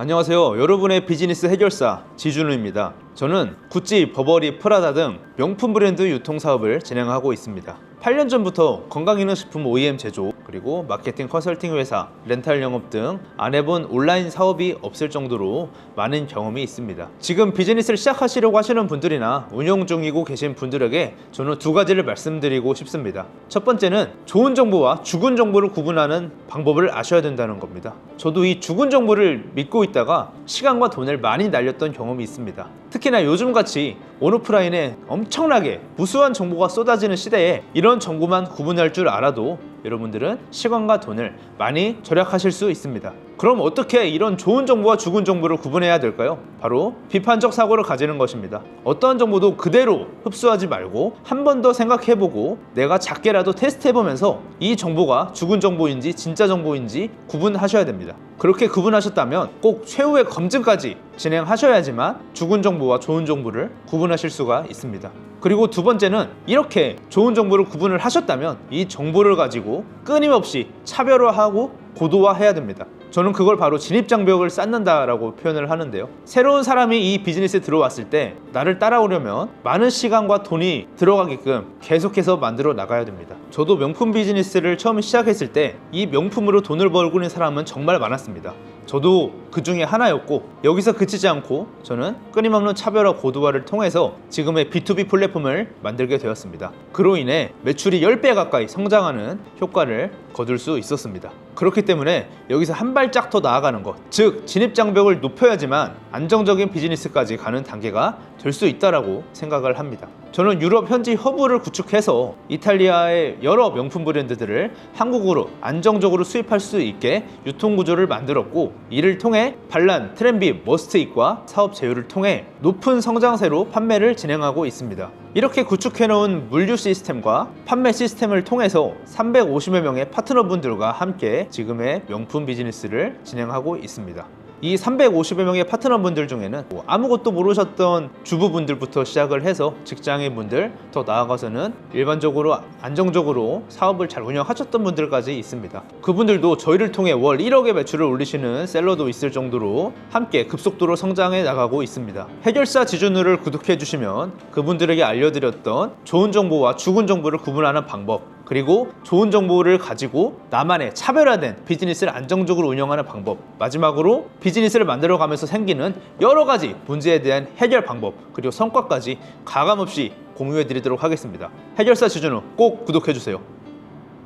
안녕하세요. 여러분의 비즈니스 해결사 지준우입니다. 저는 구찌, 버버리, 프라다 등 명품 브랜드 유통 사업을 진행하고 있습니다. 8년 전부터 건강기능식품 OEM 제조, 그리고 마케팅 컨설팅 회사, 렌탈 영업 등 안 해본 온라인 사업이 없을 정도로 많은 경험이 있습니다. 지금 비즈니스를 시작하시려고 하시는 분들이나 운영 중이고 계신 분들에게 저는 두 가지를 말씀드리고 싶습니다. 첫 번째는 좋은 정보와 죽은 정보를 구분하는 방법을 아셔야 된다는 겁니다. 저도 이 죽은 정보를 믿고 있다가 시간과 돈을 많이 날렸던 경험이 있습니다. 특히나 요즘같이 온오프라인에 엄청나게 무수한 정보가 쏟아지는 시대에 이런 정보만 구분할 줄 알아도 여러분들은 시간과 돈을 많이 절약하실 수 있습니다. 그럼 어떻게 이런 좋은 정보와 죽은 정보를 구분해야 될까요? 바로 비판적 사고를 가지는 것입니다. 어떠한 정보도 그대로 흡수하지 말고 한 번 더 생각해보고 내가 작게라도 테스트해보면서 이 정보가 죽은 정보인지 진짜 정보인지 구분하셔야 됩니다. 그렇게 구분하셨다면 꼭 최후의 검증까지 진행하셔야지만 죽은 정보와 좋은 정보를 구분하실 수가 있습니다. 그리고 두 번째는 이렇게 좋은 정보를 구분을 하셨다면 이 정보를 가지고 끊임없이 차별화하고 고도화해야 됩니다. 저는 그걸 바로 진입장벽을 쌓는다라고 표현을 하는데요. 새로운 사람이 이 비즈니스에 들어왔을 때 나를 따라오려면 많은 시간과 돈이 들어가게끔 계속해서 만들어 나가야 됩니다. 저도 명품 비즈니스를 처음 시작했을 때 이 명품으로 돈을 벌고 있는 사람은 정말 많았습니다. 저도 그 중에 하나였고 여기서 그치지 않고 저는 끊임없는 차별화 고도화를 통해서 지금의 B2B 플랫폼을 만들게 되었습니다. 그로 인해 매출이 10배 가까이 성장하는 효과를 거둘 수 있었습니다. 그렇기 때문에 여기서 한 발짝 더 나아가는 것, 즉 진입 장벽을 높여야지만 안정적인 비즈니스까지 가는 단계가 될 수 있다라고 생각을 합니다. 저는 유럽 현지 허브를 구축해서 이탈리아의 여러 명품 브랜드들을 한국으로 안정적으로 수입할 수 있게 유통 구조를 만들었고 이를 통해 반란, 트렌비, 머스트잇과 사업 제휴를 통해 높은 성장세로 판매를 진행하고 있습니다. 이렇게 구축해놓은 물류 시스템과 판매 시스템을 통해서 350여 명의 파트너분들과 함께 지금의 명품 비즈니스를 진행하고 있습니다. 이 350여 명의 파트너분들 중에는 뭐 아무것도 모르셨던 주부분들부터 시작을 해서 직장인 분들 더 나아가서는 일반적으로 안정적으로 사업을 잘 운영하셨던 분들까지 있습니다. 그분들도 저희를 통해 월 1억의 매출을 올리시는 셀러도 있을 정도로 함께 급속도로 성장해 나가고 있습니다. 해결사 지준우를 구독해 주시면 그분들에게 알려드렸던 좋은 정보와 죽은 정보를 구분하는 방법 그리고 좋은 정보를 가지고 나만의 차별화된 비즈니스를 안정적으로 운영하는 방법 마지막으로 비즈니스를 만들어가면서 생기는 여러 가지 문제에 대한 해결 방법 그리고 성과까지 가감없이 공유해 드리도록 하겠습니다. 해결사 지준우 꼭 구독해 주세요